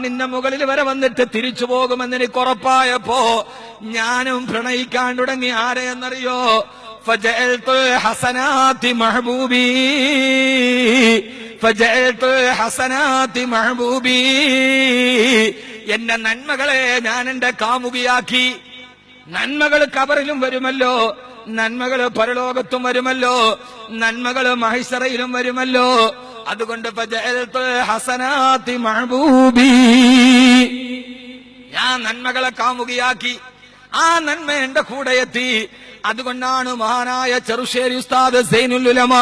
മണ്ണിന്റെ മുകളിൽ വരെ വന്നിട്ട് തിരിച്ചു പോകുമെന്ന് എനിക്ക് ഉറപ്പായപ്പോ ഞാനും പ്രണയിക്കാൻ തുടങ്ങി. ആരെയെന്നറിയോ ഹസനാതി മഹബൂബി. ഹസനാതി മഹബൂബി. എന്റെ നന്മകളെ ഞാൻ എന്റെ കാമുകിയാക്കി. നന്മകൾ കബറിലും വരുമല്ലോ. നന്മകൾ പരലോകത്തും വരുമല്ലോ. നന്മകൾ മഹിസറയിലും വരുമല്ലോ. അതുകൊണ്ട് ഹസനാത്തി ഹസനാതി മഹബൂബി. ഞാൻ നന്മകളെ കാമുകയാക്കി ആ നന്മ എന്റെ കൂടെ എത്തി. അതുകൊണ്ടാണ് മഹാനായ ചെറുശ്ശേരി ഉസ്താദ് സൈനുലുലമ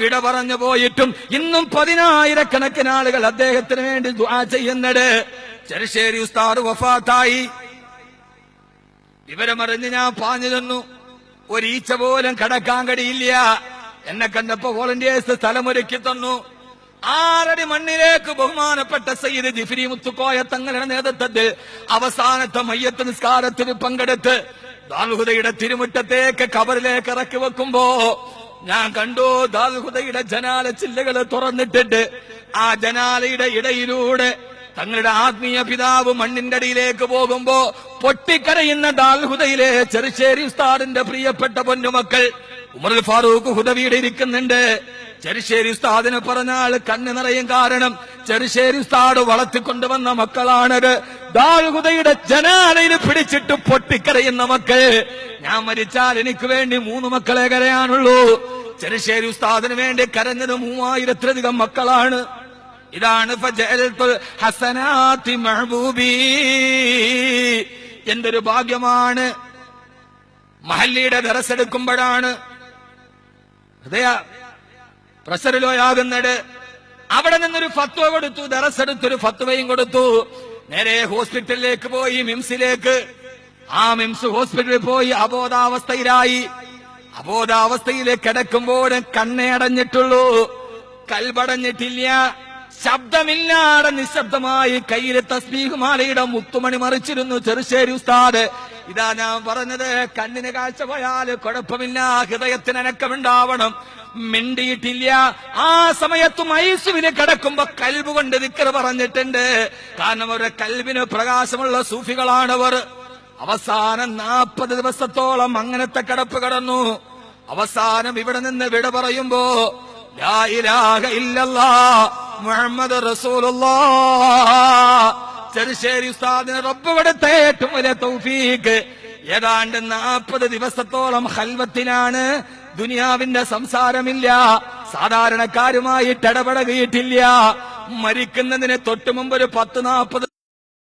വിട പറഞ്ഞു പോയിട്ടും ഇന്നും പതിനായിരക്കണക്കിന് ആളുകൾ അദ്ദേഹത്തിന് വേണ്ടി ദുആ ചെയ്യുന്നത്. ചെറുശ്ശേരി ഉസ്താദ് വഫാത്തായി. വിവരമറിഞ്ഞ് ഞാൻ പാഞ്ഞു തന്നു ഒരീച്ച പോലും കടക്കാൻ കഴിയില്ല. എന്നെ കണ്ടപ്പോ വോളണ്ടിയേഴ്സ് സ്ഥലമൊരുക്കി തന്നു. ആറടി മണ്ണിലേക്ക് ബഹുമാനപ്പെട്ട സയ്യിദ് ജിഫിരി മുത്തുക്കോയ തങ്ങളുടെ നേതൃത്വത്തിൽ അവസാനത്തെ മയ്യത്ത് നിസ്കാരത്തിന് പങ്കെടുത്ത് ദാൽഹുദയുടെ തിരുമുറ്റത്തേക്ക് കബറിലേക്ക് ഇറക്കി വെക്കുമ്പോ ഞാൻ കണ്ടു ദാൽഹുദയുടെ ജനാല ചില്ലകൾ തുറന്നിട്ടിട്ട് ആ ജനാലയുടെ ഇടയിലൂടെ തങ്ങളുടെ ആത്മീയ പിതാവ് മണ്ണിന്റെ അടിയിലേക്ക് പോകുമ്പോ പൊട്ടിക്കരയുന്ന ദാൽഹുദയിലെ ചെറുശ്ശേരി ഉസ്താദിന്റെ പ്രിയപ്പെട്ട പൊന്നുമക്കൾ ഉമർ ഫാറൂഖ് ഹുദവിയുടെ ഇരിക്കുന്നുണ്ട്. ചെറുശ്ശേരി ഉസ്താദിന് പറഞ്ഞാൽ കണ്ണു നിറയും കാരണം ചെറുശ്ശേരി ഉസ്താദ് വളർത്തിക്കൊണ്ടുവന്ന മക്കളാണത്. ദാഴുകുതയുടെ ജനാലയിൽ പിടിച്ചിട്ട് പൊട്ടിക്കരയുന്ന മക്കൾ. ഞാൻ മരിച്ചാൽ എനിക്ക് വേണ്ടി മൂന്ന് മക്കളെ കരയാനുള്ളൂ. ചെറുശ്ശേരി ഉസ്താദിന് വേണ്ടി കരഞ്ഞത് മൂവായിരത്തിലധികം മക്കളാണ്. ഇതാണ് ഹസനാത്തി ഹസനാതി മഹബൂബി. എന്തൊരു ഭാഗ്യമാണ്. മഹല്ലിയുടെ ദറസെടുക്കുമ്പോഴാണ് ഹൃദയ പ്രസരലോയാകുന്നിട് അവിടെ നിന്നൊരു ഫത്വ കൊടുത്തു ദറസെടുത്തൊരു ഫത്വയും കൊടുത്തു. നേരെ ഹോസ്പിറ്റലിലേക്ക് പോയി മിംസിലേക്ക്. ആ മിംസ് ഹോസ്പിറ്റലിൽ പോയി അബോധാവസ്ഥയിലായി. അബോധാവസ്ഥയിലേക്ക് കിടക്കുമ്പോൾ കണ്ണേ കൽപടഞ്ഞിട്ടില്ല. ശബ്ദമില്ലാതെ നിശബ്ദമായി കയ്യിലെ തസ്ബീഹുമാലയുടെ മുത്തുമണി മറിച്ചിരുന്നു ചെറുശ്ശേരി ഉസ്താദ്. ഇതാ ഞാൻ പറഞ്ഞത് കണ്ണിന് കാഴ്ച പോയാൽ കുഴപ്പമില്ല ഹൃദയത്തിന് അനക്കമുണ്ടാവണം. മിണ്ടിയിട്ടില്ല. ആ സമയത്ത് മൈസുവിന് കിടക്കുമ്പോ കൽബ് കൊണ്ട് ദിക്കറ് പറഞ്ഞിട്ടുണ്ട്. കാരണം അവരുടെ കൽബിന് പ്രകാശമുള്ള സൂഫികളാണവർ. അവസാനം നാൽപ്പത് ദിവസത്തോളം അങ്ങനത്തെ കിടപ്പ് കടന്നു. അവസാനം ഇവിടെ നിന്ന് വിട പറയുമ്പോ മുഹമ്മദ് റസൂലുള്ളാ. ചെറുശ്ശേരി ഉസ്താദിന് റബ്ബ് ഏറ്റവും വലിയ തൗഫീക്ക് ഏതാണ്ട് നാൽപ്പത് ദിവസത്തോളം ഹൽവത്തിലാണ്. ദുനിയാവിന്റെ സംസാരമില്ല. സാധാരണക്കാരുമായിട്ട് ഇടപെടുകയിട്ടില്ല മരിക്കുന്നതിന് തൊട്ടു മുമ്പ് ഒരു പത്ത് നാൽപ്പത്